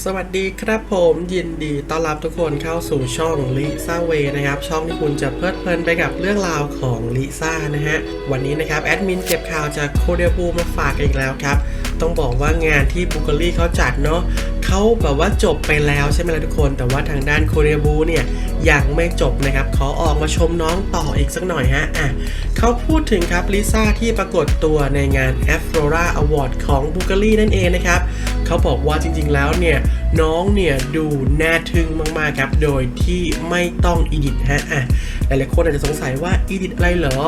สวัสดีครับผมยินดีต้อนรับทุกคนเข้าสู่ช่องลิซ่าเวนะครับ ช่องที่คุณจะเพลิดเพลินไปกับเรื่องราวของลิซ่านะฮะ วันนี้นะครับแอดมินเก็บข่าวจากโคเดียบูมาฝากอีกแล้วครับ ต้องบอกว่างานที่บุก r ีเขาจัดเนาะเขาแบบว่าจบไปแล้วใช่ไหมล่ะทุกคน แต่ว่าทางด้านโคเรียบูเนี่ยยังไม่จบนะครับ ขอออกมาชมน้องต่ออีกสักหน่อยฮะอะเขาพูดถึงครับลิซ่าที่ปรากฏตัวในงาน a f r o r a Award ของบุก r ีนั่นเองนะครับ เขาบอกว่าจริงๆแล้วเนี่ย น้องเนี่ยดูน่าทึ่งมากๆครับ โดยที่ไม่ต้องอีดิทฮะอะหลายๆคนอาจจะสงสัยว่าอีดิทอะไรเหรอ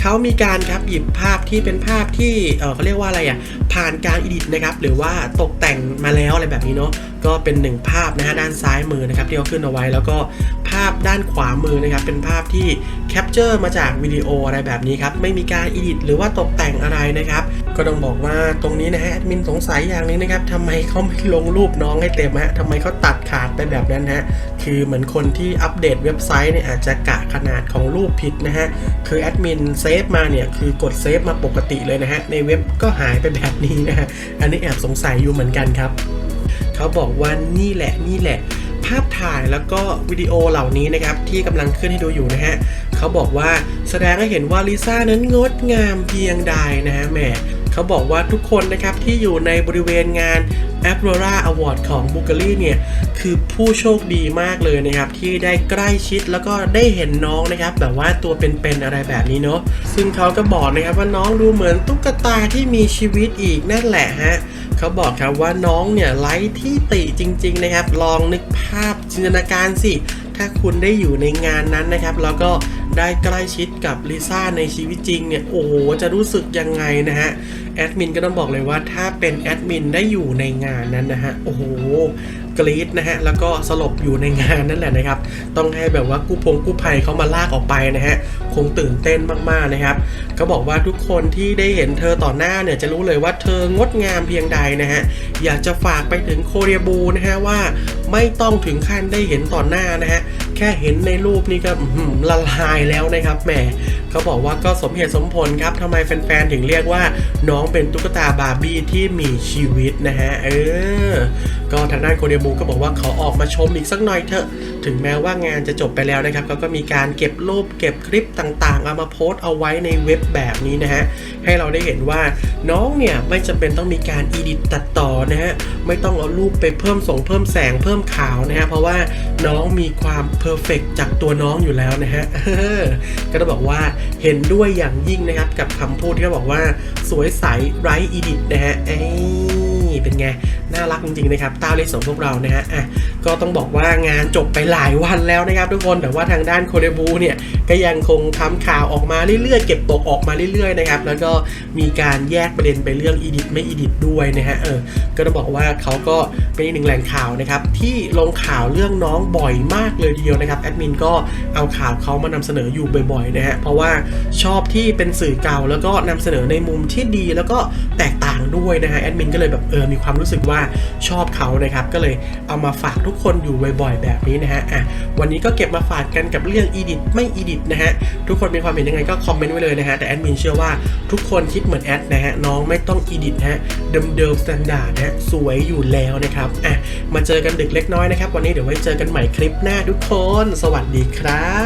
เขามีการครับหยิบภาพที่เป็นภาพที่เออเขาเรียกว่าอะไรอะผ่านการอีดิทนะครับหรือว่าตกแต่งมาแล้วอะไรแบบนี้เนาะ ก็เป็นหนึ่งภาพนะฮะด้านซ้ายมือนะครับที่เขาขึ้นเอาไว้ แล้วก็ภาพด้านขวามือนะครับเป็นภาพที่แคปเจอร์มาจากวิดีโออะไรแบบนี้ครับไม่มีการอีดิทหรือว่าตกแต่งอะไรนะครับก็ต้องบอกว่าตรงนี้นะฮะแอดมินสงสัยอย่างหนึงนะครับทำไมเขาไม่ลงรูปน้องให้เต็มฮะทำไมเขาตัดขาดไปแบบนั้นฮะคือเหมือนคนที่อัปเดตเว็บไซต์เนี่ยอาจจะกะขนาดของรูปผิดนะฮะคือแอดมินเซฟมาเนี่ยคือกดเซฟมาปกติเลยนะฮะในเว็บก็หายไปแบบนี้นะฮะอันนี้แอบสงสัยอยู่เหมือนกันครับ เขาบอกว่านี่แหละนี่แหละ ภาพถ่ายแล้วก็วิดีโอเหล่านี้นะครับที่กำลังขึ้นให้ดูอยู่นะฮะเขาบอกว่าแสดงให้เห็นว่าลิซ่านั้นงดงามเพียงใดนะฮะแหม เขาบอกว่าทุกคนนะครับที่อยู่ในบริเวณงาน a p r o r a Award ของ b u g a r i เนี่ย คือผู้โชคดีมากเลยนะครับ ที่ได้ใกล้ชิดแล้วก็ได้เห็นน้องนะครับ แบบว่าตัวเป็นๆอะไรแบบนี้เนาะซึ่งเขาก็บอกนะครับว่าน้องดูเหมือนตุ๊กตาที่มีชีวิตอีกนั่นแหละฮะเขาบอกครับว่าน้องเนี่ยไร้ที่ติจริง ๆ นะครับ ลองนึกภาพจินตนาการสิ ถ้าคุณได้อยู่ในงานนั้นนะครับ แล้วก็ ได้ใกล้ชิดกับลิซ่าในชีวิตจริงเนี่ยโอ้โหจะรู้สึกยังไงนะฮะแอดมินก็ต้องบอกเลยว่าถ้าเป็นแอดมินได้อยู่ในงานนั้นนะฮะโอ้โหกรี๊ดนะฮะแล้วก็สลบอยู่ในงานนั่นแหละนะครับ ต้องให้แบบว่ากู้พงกู้ภัยเขามาลากออกไปนะฮะคงตื่นเต้นมากๆนะครับเขาบอกว่าทุกคนที่ได้เห็นเธอต่อหน้าเนี่ยจะรู้เลยว่าเธองดงามเพียงใดนะฮะอยากจะฝากไปถึงโคเรียบูนะฮะว่าไม่ต้องถึงขั้นได้เห็นต่อหน้านะฮะ แค่เห็นในรูปนี่ก็ละลายแล้วนะครับแหมเขาบอกว่าก็สมเหตุสมผลครับทำไมแฟนๆถึงเรียกว่า น้องเป็นตุ๊กตาบาร์บี้ที่มีชีวิตนะฮะเออก็ทางด้านโคเรียบูก็บอกว่าเขาออกมาชมอีกสักหน่อยเถอะถึงแม้ว่างานจะจบไปแล้วนะครับเขาก็มีการเก็บรูปเก็บคลิปต่างๆ เอามาโพสต์เอาไว้ในเว็บแบบนี้นะฮะให้เราได้เห็นว่าน้องเนี่ยไม่จำเป็นต้องมีการอีดิตตัดต่อนะฮะไม่ต้องเอารูปไปเพิ่มส่งเพิ่มแสงเพิ่มขาวนะฮะเพราะว่าน้องมีความเพอร์เฟกจากตัวน้องอยู่แล้วนะฮะก็ต้องบอกว่าเห็นด้วยอย่างยิ่งนะครับกับคำพูดที่เขาบอกว่าสวยใสไร้อีดิตนะฮะเอ้เป็นไงน่ารักจริงๆนะครับต้าเลสของพวกเรานะฮะอะก็ต้องบอกว่างานจบไปหลายวันแล้วนะครับทุกคนแต่ว่าทางด้านโคเดบูเนี่ยก็ยังคงทำข่าวออกมาเรื่อยๆ เก็บตกออกมาเรื่อยๆนะครับแล้วก็มีการแยกประเด็นไปเรื่องอีดิทไม่อีดิทด้วยนะฮะเออก็ต้องบอกว่าเขาก็เป็นอีกหนึ่งแหล่งข่าวนะครับที่ลงข่าวเรื่องน้องบ่อยมากเลยทีเดียวนะครับแอดมินก็เอาข่าวเขามานำเสนออยู่บ่อยๆนะฮะเพราะว่าชอบที่เป็นสื่อเก่าแล้วก็นำเสนอในมุมที่ดีแล้วก็แตกต่างด้วยนะฮะแอดมินก็เลยแบบเออมีความรู้สึกว่าชอบเขานะครับ ก็เลยเอามาฝากทุกคนอยู่บ่อยๆ แบบนี้นะฮะอะวันนี้ก็เก็บมาฝากกันกับเรื่องอีดิทไม่อีดิทนะฮะทุกคนมีความเห็นยังไงก็คอมเมนต์ไว้เลยนะฮะแต่แอดมินเชื่อว่าทุกคนคิดเหมือนแอดนะฮะน้องไม่ต้องอีดิทฮะเดิมๆสแตนดาร์ดนะฮะสวยอยู่แล้วนะครับอะมาเจอกันดึกเล็กน้อยนะครับ วันนี้เดี๋ยวไว้เจอกันใหม่คลิปหน้าทุกคน สวัสดีครับ